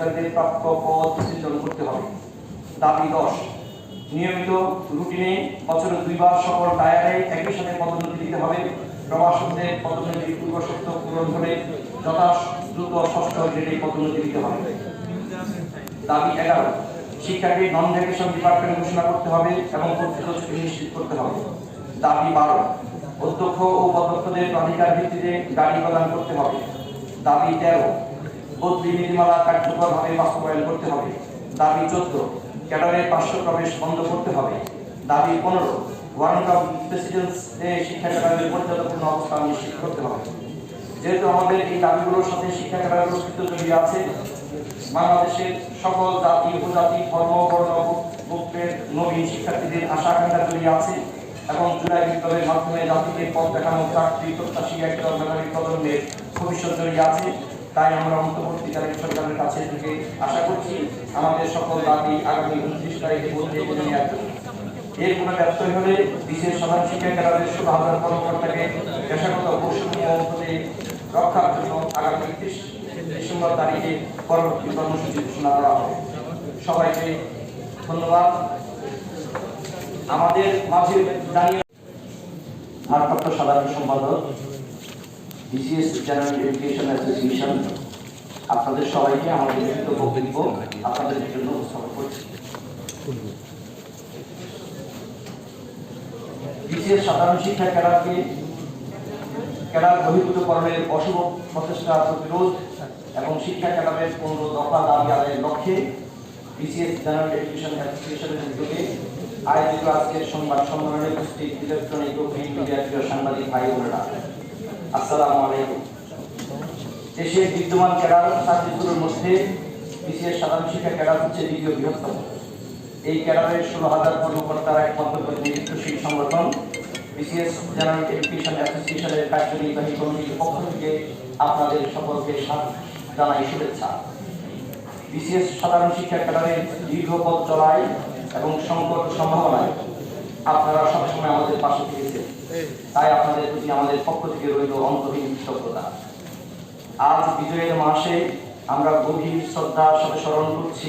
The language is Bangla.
কর্মচারীদের প্রাপ্য পদ সৃজন করতে হবে। দাবি দশ। নিয়মিত রুটিনে বছরে দুইবার সকল টায়ারে একই সাথে পদোন্নতি দিতে হবে। প্রবাসকদের পদোন্নতির পূর্ব শর্ত পূরণ হলে যথা দ্রুত ষষ্ঠ গ্রেডে পদোন্নতি দিতে হবে। দাবি এগারো। শিক্ষাকে নন ভ্যাকেশন ডিপার্টমেন্ট ঘোষণা করতে হবে এবং কর্তৃত্ব নিশ্চিত করতে হবে। দাবি বারো। অধ্যক্ষ ও পদক্ষদের প্রাধিকার ভিত্তিতে গাড়ি প্রদান করতে হবে। দাবি তেরো। বদলি নীতিমালা কার্যকরভাবে বাস্তবায়ন করতে হবে। দাবি চোদ্দ ক্যাডারের পার্শ্ব প্রবেশ বন্ধ করতে হবে। দাবি পনেরো ওয়ারেন্ট অফ প্রেসিডেন্স শিক্ষা ক্যাডারের পর্যাপ্তপূর্ণ অবস্থান নিশ্চিত করতে হবে। যেহেতু আমাদের এই দাবিগুলোর সাথে শিক্ষা ক্যাডারের অস্তিত্ব জড়িয়ে আছে, বাংলাদেশের সকল জাতি, উপজাতি, ধর্ম, বর্ণ, গোত্রের নবীন শিক্ষার্থীদের আশা আকাঙ্ক্ষা জড়িয়ে আছে এবং জুলাই বিপ্লবের মাধ্যমে জাতিকে পথ দেখানো চাকরি, প্রত্যাশী একটা মেধাবী প্রজন্মের ভবিষ্যৎ জড়িয়ে আছে। তাই আমরা অন্তর্বর্তীকালীন সরকারের কাছে থেকে আশা করছি আমাদের সকল দাবি আগামী উনত্রিশ তারিখের মধ্যে মেনে নেওয়ার জন্য এর কোনো ব্যত্যয় হলে বিশেষ সাধারণ শিক্ষা ক্যাডারের ষোলো হাজার কর্মকর্তাকে পেশাগত বৈষম্য রক্ষার জন্য আগামী একত্রিশ ডিসেম্বর তারিখে পরবর্তী কর্মসূচি ঘোষণা করা হবে। সবাইকে ধন্যবাদ। আমাদের মাঝে জানিয়ে ভারপ্রাপ্ত সাধারণ সম্পাদক বিসিএস জেনারেল এডুকেশন অ্যাসোসিয়েশন, আপনাদের সবাইকে আমাদের লিখিত বক্তব্য আপনাদের জন্য উপস্থাপন করছি। বিসিএস সাধারণ শিক্ষা ক্যাডারকে ক্যাডার বহির্ভূতকরণের অশুভ প্রচেষ্টা প্রতিরোধ এবং শিক্ষা ক্যাডারের পনেরো দফা দাবি আদায়ের লক্ষ্যে বিসিএস জেনারেল এডুকেশন অ্যাসোসিয়েশনের উদ্যোগে আয়োজিত আজকের সংবাদ সম্মেলনে উপস্থিত ইলেকট্রনিক ও প্রিন্ট প্রিয় সাংবাদিক ভাই বোনেরা। আসসালামু বিদ্যমান ক্যাডার সার্ভিসগুলোর মধ্যে বিসিএস সাধারণ শিক্ষা ক্যাডার হচ্ছে দ্বিতীয় বৃহত্তম। এই ক্যাডারের ষোলো হাজার কর্মকর্তারা একমাত্র প্রতিনিধিত্বশীল সংগঠন। বিসিএস জেনারেল এডুকেশন অ্যাসোসিয়েশনের কার্যনির্বাহী কমিটির পক্ষ থেকে আপনাদের সকলকে জানাই শুভেচ্ছা। বিসিএস সাধারণ শিক্ষা ক্যাডারের দীর্ঘ পথ চলায় এবং সংকট সম্ভাবনায় আপনারা সবসময় আমাদের তাই আপনাদের প্রতি আমাদের পক্ষ থেকে রইল অন্তহীন কৃতজ্ঞতা। আজ বিজয়ের মাসে আমরা গভীর শ্রদ্ধার সাথে স্মরণ করছি।